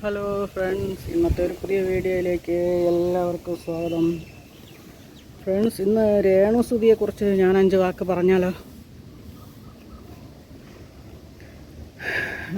Hello friends ഇന്നത്തെ ഒരു പുതിയ വീഡിയോയിലേക്ക് എല്ലാവർക്കും സ്വാഗതം. ഫ്രണ്ട്സ് ഇന്ന് രേണുസുതിയെക്കുറിച്ച് ഞാൻ അഞ്ച് വാക്ക് പറഞ്ഞാലോ?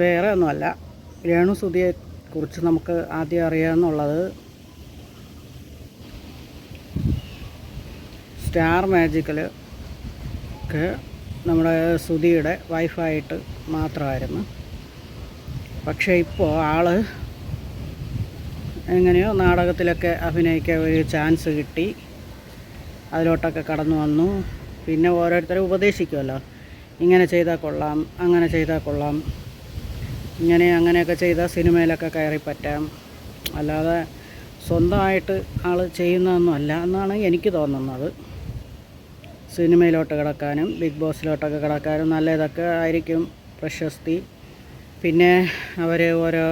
വേറെ ഒന്നുമല്ല. രേണുസുതിയെക്കുറിച്ച് നമുക്ക് ആദ്യം അറിയാമെന്നുള്ളത് സ്റ്റാർ മാജിക്കൽ ഒക്കെ നമ്മുടെ സുതിയുടെ വൈഫായിട്ട് മാത്രമായിരുന്നു. പക്ഷേ ഇപ്പോൾ ആൾ എങ്ങനെയോ നാടകത്തിലൊക്കെ അഭിനയിക്കാൻ ഒരു ചാൻസ് കിട്ടി. അതിലോട്ടൊക്കെ കടന്നു വന്നു. പിന്നെ ഓരോരുത്തരും ഉപദേശിക്കുമല്ലോ ഇങ്ങനെ ചെയ്താൽ കൊള്ളാം അങ്ങനെ ചെയ്താൽ കൊള്ളാം. ഇങ്ങനെ അങ്ങനെയൊക്കെ ചെയ്താൽ സിനിമയിലൊക്കെ കയറി പറ്റാം. അല്ലാതെ സ്വന്തമായിട്ട് ആൾ ചെയ്യുന്നതൊന്നും അല്ല എന്നാണ് എനിക്ക് തോന്നുന്നത്. സിനിമയിലോട്ട് കിടക്കാനും ബിഗ് ബോസിലോട്ടൊക്കെ കിടക്കാനും നല്ല ഇതൊക്കെ ആയിരിക്കും പ്രശസ്തി. പിന്നെ അവർ ഓരോ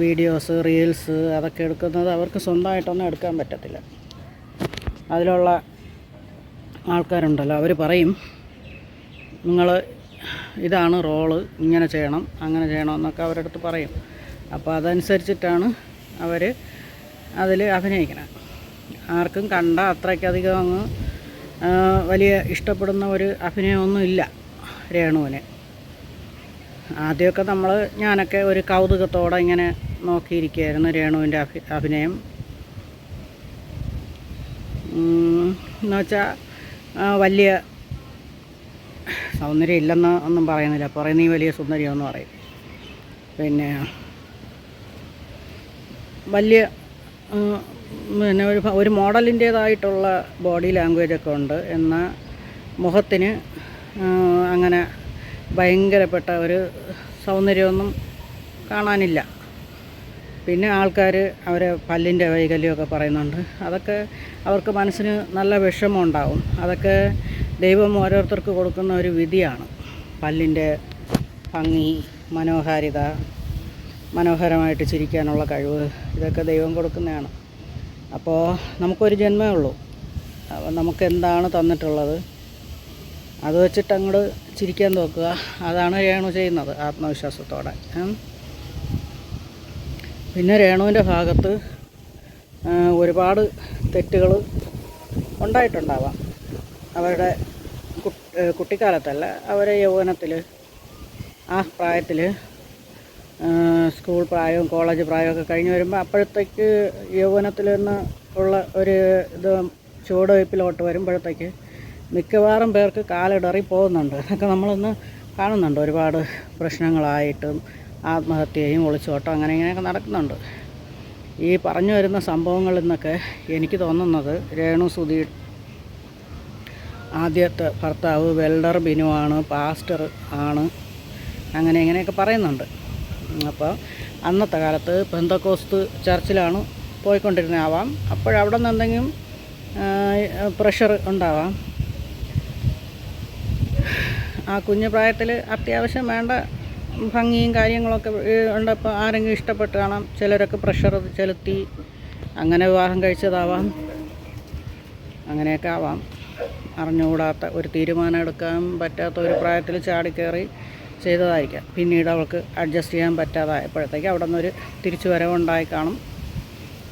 വീഡിയോസ് റീൽസ് അതൊക്കെ എടുക്കുന്നത് അവർക്ക് സ്വന്തമായിട്ടൊന്നും എടുക്കാൻ പറ്റത്തില്ല. അതിലുള്ള ആൾക്കാരുണ്ടല്ലോ അവർ പറയും നിങ്ങൾ ഇതാണ് റോൾ ഇങ്ങനെ ചെയ്യണം അങ്ങനെ ചെയ്യണം എന്നൊക്കെ അവരുടെ അടുത്ത് പറയും. അപ്പോൾ അതനുസരിച്ചിട്ടാണ് അവർ അതിൽ അഭിനയിക്കണം. ആർക്കും കണ്ട അത്രയ്ക്കധികം അങ്ങ് വലിയ ഇഷ്ടപ്പെടുന്ന ഒരു അഭിനയമൊന്നുമില്ല രേണുവിന്. ആദ്യമൊക്കെ നമ്മൾ ഞാനൊക്കെ ഒരു കൗതുകത്തോടെ ഇങ്ങനെ നോക്കിയിരിക്കുകയായിരുന്നു രേണുവിന്റെ അഭി അഭിനയം. എന്നുവെച്ചാൽ വലിയ സൗന്ദര്യം ഇല്ലെന്ന് ഒന്നും പറയുന്നില്ല. പറയുന്ന നീ വലിയ സുന്ദരിയെന്ന് പറയും. പിന്നെ വലിയ പിന്നെ ഒരു ഒരു മോഡലിന്റേതായിട്ടുള്ള ബോഡി ലാംഗ്വേജൊക്കെ ഉണ്ട്. എന്നാൽ മുഖത്തിന് അങ്ങനെ ഭയങ്കരപ്പെട്ട ഒരു സൗന്ദര്യമൊന്നും കാണാനില്ല. പിന്നെ ആൾക്കാർ അവരെ പല്ലിന്റെ വൈകല്യമൊക്കെ പറയുന്നുണ്ട്. അതൊക്കെ അവർക്ക് മനസ്സിന് നല്ല വിഷമം ഉണ്ടാവും അതൊക്കെ ദൈവം ഓരോരുത്തർക്ക് കൊടുക്കുന്ന ഒരു വിധിയാണ്. പല്ലിന്റെ ഭംഗി മനോഹാരിത മനോഹരമായിട്ട് ചിരിക്കാനുള്ള കഴിവ് ഇതൊക്കെ ദൈവം കൊടുക്കുന്നതാണ്. അപ്പോൾ നമുക്കൊരു ജന്മേ ഉള്ളൂ. നമുക്ക് എന്താണ് തന്നിട്ടുള്ളത്? അത് വെച്ചിട്ട് അങ്ങോട്ട് ചിരിക്കാൻ നോക്കുക. അതാണ് രേണു ചെയ്യുന്നത് ആത്മവിശ്വാസത്തോടെ. പിന്നെ രേണുവിന്റെ ഭാഗത്ത് ഒരുപാട് തെറ്റുകൾ ഉണ്ടായിട്ടുണ്ടാവാം. അവരുടെ കുട്ടിക്കാലത്തല്ല അവരെ യൗവനത്തിൽ ആ പ്രായത്തിൽ സ്കൂൾ പ്രായവും കോളേജ് പ്രായവും ഒക്കെ കഴിഞ്ഞ് വരുമ്പോൾ അപ്പോഴത്തേക്ക് യൗവനത്തിൽ നിന്ന് ഉള്ള ഒരു ഇത് ചുവടുവയ്പ്പിലോട്ട് വരുമ്പോഴത്തേക്ക് മിക്കവാറും പേർക്ക് കാലിടറി പോകുന്നുണ്ട്. അതൊക്കെ നമ്മളൊന്ന് കാണുന്നുണ്ട്. ഒരുപാട് പ്രശ്നങ്ങളായിട്ടും ആത്മഹത്യയും ഒളിച്ചോട്ടം അങ്ങനെ ഇങ്ങനെയൊക്കെ നടക്കുന്നുണ്ട്. ഈ പറഞ്ഞു വരുന്ന സംഭവങ്ങളിൽ നിന്നൊക്കെ എനിക്ക് തോന്നുന്നത് രേണു സുധീ ആദ്യത്തെ ഭർത്താവ് വെൽഡർ ബിനുവാണ് പാസ്റ്റർ ആണ് അങ്ങനെ ഇങ്ങനെയൊക്കെ പറയുന്നുണ്ട്. അപ്പോൾ അന്നത്തെ കാലത്ത് പെന്തക്കോസ്ത് ചർച്ചിലാണ് പോയിക്കൊണ്ടിരുന്നാവാം അപ്പോഴവിടെ നിന്ന് എന്തെങ്കിലും പ്രഷർ ഉണ്ടാവാം. ആ കുഞ്ഞു പ്രായത്തിൽ അത്യാവശ്യം വേണ്ട ഭംഗിയും കാര്യങ്ങളൊക്കെ ഉണ്ടപ്പോൾ ആരെങ്കിലും ഇഷ്ടപ്പെട്ട് കാണാം. ചിലരൊക്കെ പ്രഷർ ചെലുത്തി അങ്ങനെ വിവാഹം കഴിച്ചതാവാം. അങ്ങനെയൊക്കെ ആവാം. അറിഞ്ഞുകൂടാത്ത ഒരു തീരുമാനം എടുക്കാൻ പറ്റാത്ത ഒരു പ്രായത്തിൽ ചാടിക്കയറി ചെയ്തതായിരിക്കാം. പിന്നീട് അവൾക്ക് അഡ്ജസ്റ്റ് ചെയ്യാൻ പറ്റാതായപ്പോഴത്തേക്ക് അവിടെ നിന്നൊരു തിരിച്ചു വരവുണ്ടായി കാണും.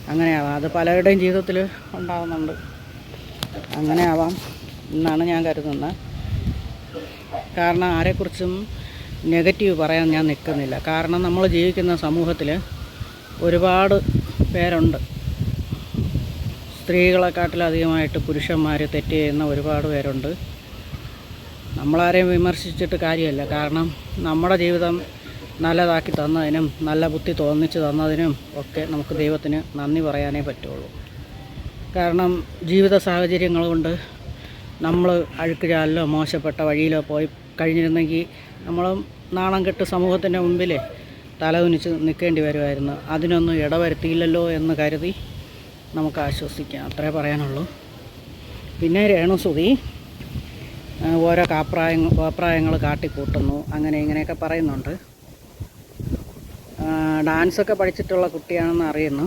അങ്ങനെയാവാം. അത് പലരുടെയും ജീവിതത്തിൽ ഉണ്ടാകുന്നുണ്ട് അങ്ങനെ ആവാം എന്നാണ് ഞാൻ കരുതുന്നത്. കാരണം ആരെക്കുറിച്ചും നെഗറ്റീവ് പറയാൻ ഞാൻ നിൽക്കുന്നില്ല. കാരണം നമ്മൾ ജീവിക്കുന്ന സമൂഹത്തിൽ ഒരുപാട് പേരുണ്ട്. സ്ത്രീകളെക്കാട്ടിലധികമായിട്ട് പുരുഷന്മാർ തെറ്റ് ചെയ്യുന്ന ഒരുപാട് പേരുണ്ട്. നമ്മളാരെയും വിമർശിച്ചിട്ട് കാര്യമല്ല. കാരണം നമ്മുടെ ജീവിതം നല്ലതാക്കി തന്നതിനും നല്ല ബുദ്ധി തോന്നിച്ച് തന്നതിനും ഒക്കെ നമുക്ക് ദൈവത്തിന് നന്ദി പറയാനേ പറ്റുള്ളൂ. കാരണം ജീവിത സാഹചര്യങ്ങൾ കൊണ്ട് നമ്മൾ അഴുക്ക് ചാലിലോ മോശപ്പെട്ട വഴിയിലോ പോയി കഴിഞ്ഞിരുന്നെങ്കിൽ നമ്മൾ നാണം കെട്ട് സമൂഹത്തിന്റെ മുമ്പിൽ തലകുനിച്ച് നിൽക്കേണ്ടി വരുമായിരുന്നു. അതിനൊന്നും ഇടവരുത്തിയില്ലല്ലോ എന്ന് കരുതി നമുക്ക് ആശ്വസിക്കാം. അത്രേ പറയാനുള്ളൂ. പിന്നെ രേണുസുതി ഓരോ കാപ്രായങ്ങൾ കോപ്രായങ്ങൾ കാട്ടിക്കൂട്ടുന്നു. അങ്ങനെ ഇങ്ങനെയൊക്കെ പറയുന്നുണ്ട്. ഡാൻസൊക്കെ പഠിച്ചിട്ടുള്ള കുട്ടിയാണെന്ന് അറിയുന്നു.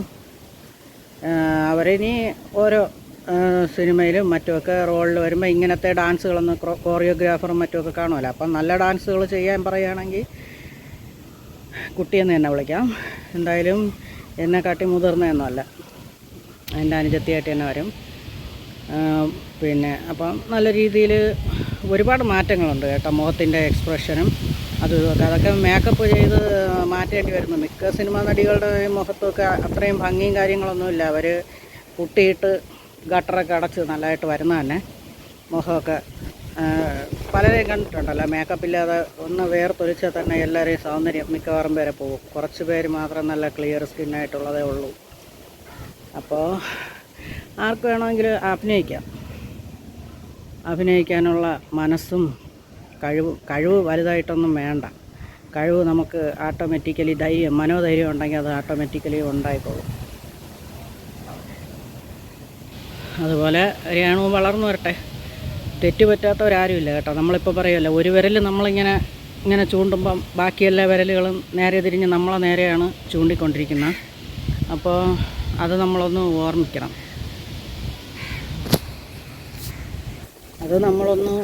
അവരിനി ഓരോ സിനിമയിലും മറ്റുമൊക്കെ റോളിൽ വരുമ്പോൾ ഇങ്ങനത്തെ ഡാൻസുകളൊന്നും കോറിയോഗ്രാഫറും മറ്റുമൊക്കെ കാണുമല്ലോ. അപ്പം നല്ല ഡാൻസുകൾ ചെയ്യാൻ പറയുകയാണെങ്കിൽ കുട്ടിയെന്ന് തന്നെ വിളിക്കാം. എന്തായാലും എന്നെ കാട്ടി മുതിർന്നതൊന്നുമല്ല. എന്റെ അനുജത്തിയായിട്ട് തന്നെ വരും. പിന്നെ അപ്പം നല്ല രീതിയിൽ ഒരുപാട് മാറ്റങ്ങളുണ്ട് കേട്ടോ മുഖത്തിന്റെ എക്സ്പ്രഷനും അത് ഇതൊക്കെ അതൊക്കെ മേക്കപ്പ് ചെയ്ത് മാറ്റേണ്ടി വരുന്നു. മിക്ക സിനിമാ നടികളുടെ മുഖത്തൊക്കെ അത്രയും ഭംഗിയും കാര്യങ്ങളൊന്നുമില്ല. അവർ പുട്ടിയിട്ട് ഗട്ടറൊക്കെ അടച്ച് നല്ലതായിട്ട് വരുന്ന തന്നെ മുഖമൊക്കെ പലരെയും കണ്ടിട്ടുണ്ടല്ലോ. മേക്കപ്പ് ഇല്ലാതെ ഒന്ന് വേർത്തൊലിച്ചാൽ തന്നെ എല്ലാവരെയും സൗന്ദര്യം മിക്കവാറും പേരെ പോകും. കുറച്ച് പേര് മാത്രം നല്ല ക്ലിയർ സ്കിന്നായിട്ടുള്ളതേ ഉള്ളൂ. അപ്പോൾ ആർക്ക് വേണമെങ്കിൽ അഭിനയിക്കാം. അഭിനയിക്കാനുള്ള മനസ്സും കഴിവ് കഴിവ് വലുതായിട്ടൊന്നും വേണ്ട. കഴിവ് നമുക്ക് ഓട്ടോമാറ്റിക്കലി ധൈര്യം മനോധൈര്യം ഉണ്ടെങ്കിൽ അത് ഓട്ടോമാറ്റിക്കലി ഉണ്ടായിക്കോളും. അതുപോലെ രേണുവും വളർന്നു വരട്ടെ. തെറ്റ് പറ്റാത്തവരാരുമില്ല കേട്ടോ. നമ്മളിപ്പോൾ പറയുമല്ലോ ഒരു വിരൽ നമ്മളിങ്ങനെ ഇങ്ങനെ ചൂണ്ടുമ്പം ബാക്കി എല്ലാ വിരലുകളും നേരെ തിരിഞ്ഞ് നമ്മളെ നേരെയാണ് ചൂണ്ടിക്കൊണ്ടിരിക്കുന്നത്. അപ്പോൾ അത് നമ്മളൊന്ന് ഓർമ്മിക്കണം. അത് നമ്മളൊന്ന്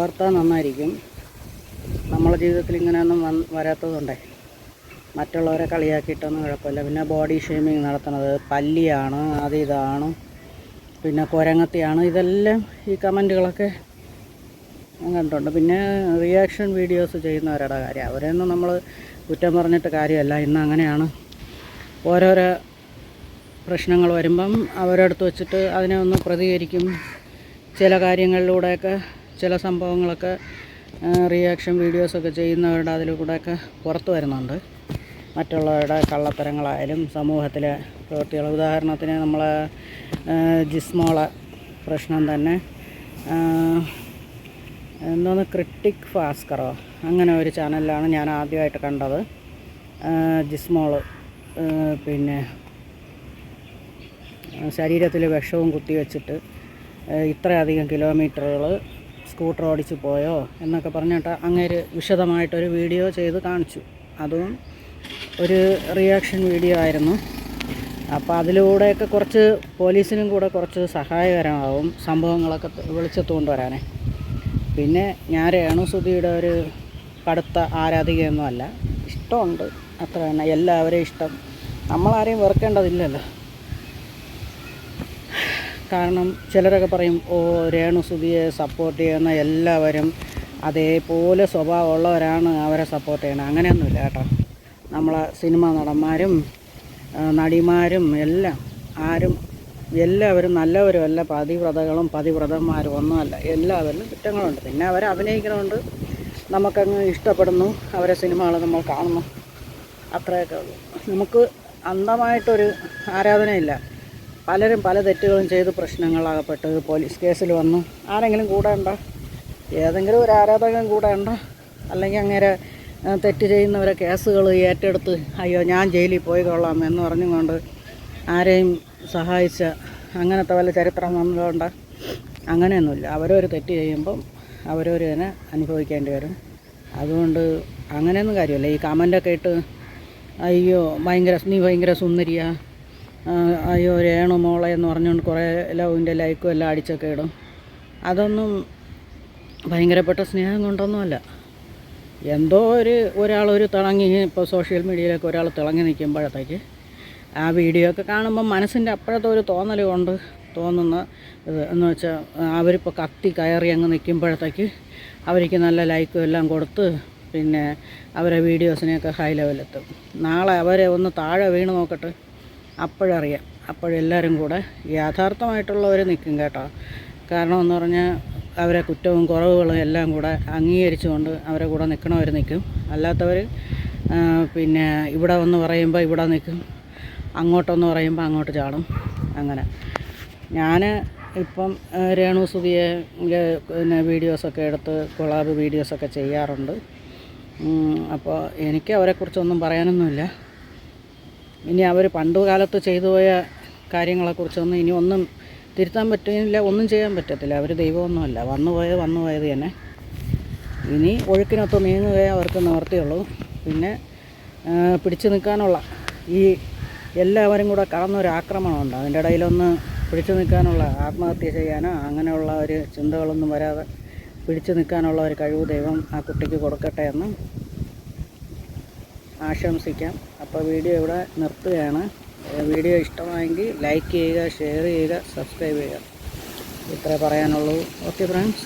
ഓർത്താൽ നന്നായിരിക്കും. നമ്മളെ ജീവിതത്തിൽ ഇങ്ങനെയൊന്നും വന്ന് വരാത്തതുകൊണ്ടേ. മറ്റുള്ളവരെ കളിയാക്കിയിട്ടൊന്നും കുഴപ്പമില്ല. പിന്നെ ബോഡി ഷേമിങ് നടത്തുന്നത് പല്ലിയാണ് അത് ഇതാണ്. പിന്നെ കുരങ്ങത്തിയാണ്. ഇതെല്ലാം ഈ കമന്റുകളൊക്കെ ഞാൻ കണ്ടിട്ടുണ്ട്. പിന്നെ റിയാക്ഷൻ വീഡിയോസ് ചെയ്യുന്നവരുടെ കാര്യം. അവരെയൊന്നും നമ്മൾ കുറ്റം പറഞ്ഞിട്ട് കാര്യമല്ല. ഇന്ന് അങ്ങനെയാണ്. ഓരോരോ പ്രശ്നങ്ങൾ വരുമ്പം അവരടുത്ത് വച്ചിട്ട് അതിനെ ഒന്ന് പ്രതികരിക്കും. ചില കാര്യങ്ങളിലൂടെയൊക്കെ ചില സംഭവങ്ങളൊക്കെ റിയാക്ഷൻ വീഡിയോസൊക്കെ ചെയ്യുന്നവരുടെ അതിലൂടെയൊക്കെ പുറത്ത് വരുന്നുണ്ട്. മറ്റുള്ളവരുടെ കള്ളത്തരങ്ങളായാലും സമൂഹത്തിലെ പ്രവൃത്തികൾ. ഉദാഹരണത്തിന് നമ്മളെ ജിസ്മോളെ പ്രശ്നം തന്നെ എന്തോന്ന് ക്രിട്ടിക് ഫാസ്കറോ അങ്ങനെ ഒരു ചാനലിലാണ് ഞാൻ ആദ്യമായിട്ട് കണ്ടത്. ജിസ്മോൾ പിന്നെ ശരീരത്തിൽ വിഷവും കുത്തിവെച്ചിട്ട് ഇത്രയധികം കിലോമീറ്ററുകൾ സ്കൂട്ടർ ഓടിച്ചു പോയോ എന്നൊക്കെ പറഞ്ഞിട്ട് അങ്ങേര് വിശദമായിട്ടൊരു വീഡിയോ ചെയ്ത് കാണിച്ചു. അതും ഒരു റിയാക്ഷൻ വീഡിയോ ആയിരുന്നു. അപ്പോൾ അതിലൂടെയൊക്കെ കുറച്ച് പോലീസിനും കൂടെ കുറച്ച് സഹായകരമാവും സംഭവങ്ങളൊക്കെ വെളിച്ചത്ത് കൊണ്ടുവരാനേ പിന്നെ ഞാൻ രേണുസുതിയുടെ ഒരു കടുത്ത ആരാധികയൊന്നുമല്ല ഇഷ്ടമുണ്ട്. അത്ര തന്നെ. എല്ലാവരെയും ഇഷ്ടം. നമ്മളാരെയും വെറുക്കേണ്ടതില്ലല്ലോ. കാരണം ചിലരൊക്കെ പറയും ഓ രേണു സുധിയെ സപ്പോർട്ട് ചെയ്യുന്ന എല്ലാവരും അതേപോലെ സ്വഭാവമുള്ളവരാണ് അവരെ സപ്പോർട്ട് ചെയ്യണത് അങ്ങനെയൊന്നുമില്ല കേട്ടോ. നമ്മളെ സിനിമാ നടന്മാരും നടിമാരും എല്ലാം ആരും എല്ലാവരും നല്ലവരുമല്ല. പതിവ്രതകളും പതിവ്രതന്മാരും ഒന്നുമല്ല. എല്ലാവരിലും കുറ്റങ്ങളുണ്ട്. പിന്നെ അവരെ അഭിനയിക്കണമുണ്ട് നമുക്കങ്ങ് ഇഷ്ടപ്പെടുന്നു. അവരെ സിനിമകൾ നമ്മൾ കാണുന്നു. അത്രയൊക്കെ ഉള്ളൂ. നമുക്ക് അന്ധമായിട്ടൊരു ആരാധനയില്ല. പലരും പല തെറ്റുകളും ചെയ്ത് പ്രശ്നങ്ങളാകപ്പെട്ട് പോലീസ് കേസിൽ വന്നു. ആരെങ്കിലും കൂടെ ഉണ്ടോ? ഏതെങ്കിലും ഒരു ആരാധകൻ കൂടെ ഉണ്ടോ? അല്ലെങ്കിൽ അങ്ങനെ തെറ്റ് ചെയ്യുന്നവരെ കേസുകൾ ഏറ്റെടുത്ത് അയ്യോ ഞാൻ ജയിലിൽ പോയി കൊള്ളാം എന്ന് പറഞ്ഞുകൊണ്ട് ആരെയും സഹായിച്ച അങ്ങനത്തെ വല്ല ചരിത്രം വന്നതുകൊണ്ട് അങ്ങനെയൊന്നുമില്ല. അവരൊരു തെറ്റ് ചെയ്യുമ്പം അവരവർ തന്നെ അനുഭവിക്കേണ്ടി വരും. അതുകൊണ്ട് അങ്ങനെയൊന്നും കാര്യമില്ല. ഈ കമന്റൊക്കെ ഇട്ട് അയ്യോ ഭയങ്കര നീ ഭയങ്കര സുന്ദരിയ. അയ്യോ രേണു മോളെ എന്ന് പറഞ്ഞുകൊണ്ട് കുറേ ലവിന്റെ ലൈക്കും എല്ലാം അടിച്ചൊക്കെ ഇടും. അതൊന്നും ഭയങ്കരപ്പെട്ട സ്നേഹം കൊണ്ടൊന്നുമല്ല. എന്തോ ഒരു ഒരാൾ ഒരു തിളങ്ങി ഇപ്പോൾ സോഷ്യൽ മീഡിയയിലൊക്കെ ഒരാൾ തിളങ്ങി നിൽക്കുമ്പോഴത്തേക്ക് ആ വീഡിയോ ഒക്കെ കാണുമ്പോൾ മനസ്സിന്റെ അപ്പോഴത്തെ ഒരു തോന്നൽ കൊണ്ട് തോന്നുന്ന ഇത് എന്ന് വെച്ചാൽ അവരിപ്പോൾ കത്തി കയറി അങ്ങ് നിൽക്കുമ്പോഴത്തേക്ക് അവർക്ക് നല്ല ലൈക്കും എല്ലാം കൊടുത്ത് പിന്നെ അവരെ വീഡിയോസിനെയൊക്കെ ഹൈ ലെവലെത്തും നാളെ അവരെ ഒന്ന് താഴെ വീണ് നോക്കട്ടെ. അപ്പോഴറിയാം. അപ്പോഴെല്ലാവരും കൂടെ യാഥാർത്ഥമായിട്ടുള്ളവർ നിൽക്കും കേട്ടോ. കാരണം എന്ന് പറഞ്ഞാൽ അവരെ കുറ്റവും കുറവുകളും എല്ലാം കൂടെ അംഗീകരിച്ചുകൊണ്ട് അവരെ കൂടെ നിൽക്കണവർ നിൽക്കും. അല്ലാത്തവർ പിന്നെ ഇവിടെ ഒന്ന് പറയുമ്പോൾ ഇവിടെ നിൽക്കും. അങ്ങോട്ടൊന്ന് പറയുമ്പോൾ അങ്ങോട്ട് ചാടും. അങ്ങനെ. ഞാൻ ഇപ്പം രേണു ന്റെ പിന്നെ വീഡിയോസൊക്കെ എടുത്ത് കൊളാബ് വീഡിയോസൊക്കെ ചെയ്യാറുണ്ട്. അപ്പോൾ എനിക്ക് അവരെക്കുറിച്ചൊന്നും പറയാനൊന്നുമില്ല. ഇനി അവർ പണ്ടുകാലത്ത് ചെയ്തു പോയ കാര്യങ്ങളെക്കുറിച്ചൊന്നും ഇനി ഒന്നും തിരുത്താൻ പറ്റില്ല ഒന്നും ചെയ്യാൻ പറ്റത്തില്ല. അവർ ദൈവമൊന്നുമല്ല. വന്നു പോയത് വന്നു പോയത് തന്നെ. ഇനി ഒഴുക്കിനൊത്ത് നീങ്ങുകയേ അവർക്ക് നിവർത്തിയുള്ളൂ. പിന്നെ പിടിച്ചു നിൽക്കാനുള്ള ഈ എല്ലാവരും കൂടെ കടന്നൊരു ആക്രമണമുണ്ട്. അതിന്റെ ഇടയിലൊന്ന് പിടിച്ചു നിൽക്കാനുള്ള ആത്മഹത്യ ചെയ്യാനോ അങ്ങനെയുള്ള ഒരു ചിന്തകളൊന്നും വരാതെ പിടിച്ചു നിൽക്കാനുള്ള ഒരു കഴിവ് ദൈവം ആ കുട്ടിക്ക് കൊടുക്കട്ടെ എന്ന് ആശംസിക്കാം. അപ്പോൾ വീഡിയോ ഇവിടെ നിർത്തുകയാണ്. വീഡിയോ ഇഷ്ടമായെങ്കിൽ ലൈക്ക് ചെയ്യുക ഷെയർ ചെയ്യുക സബ്സ്ക്രൈബ് ചെയ്യുക. ഇത്രേ പറയാനുള്ളൂ. Okay friends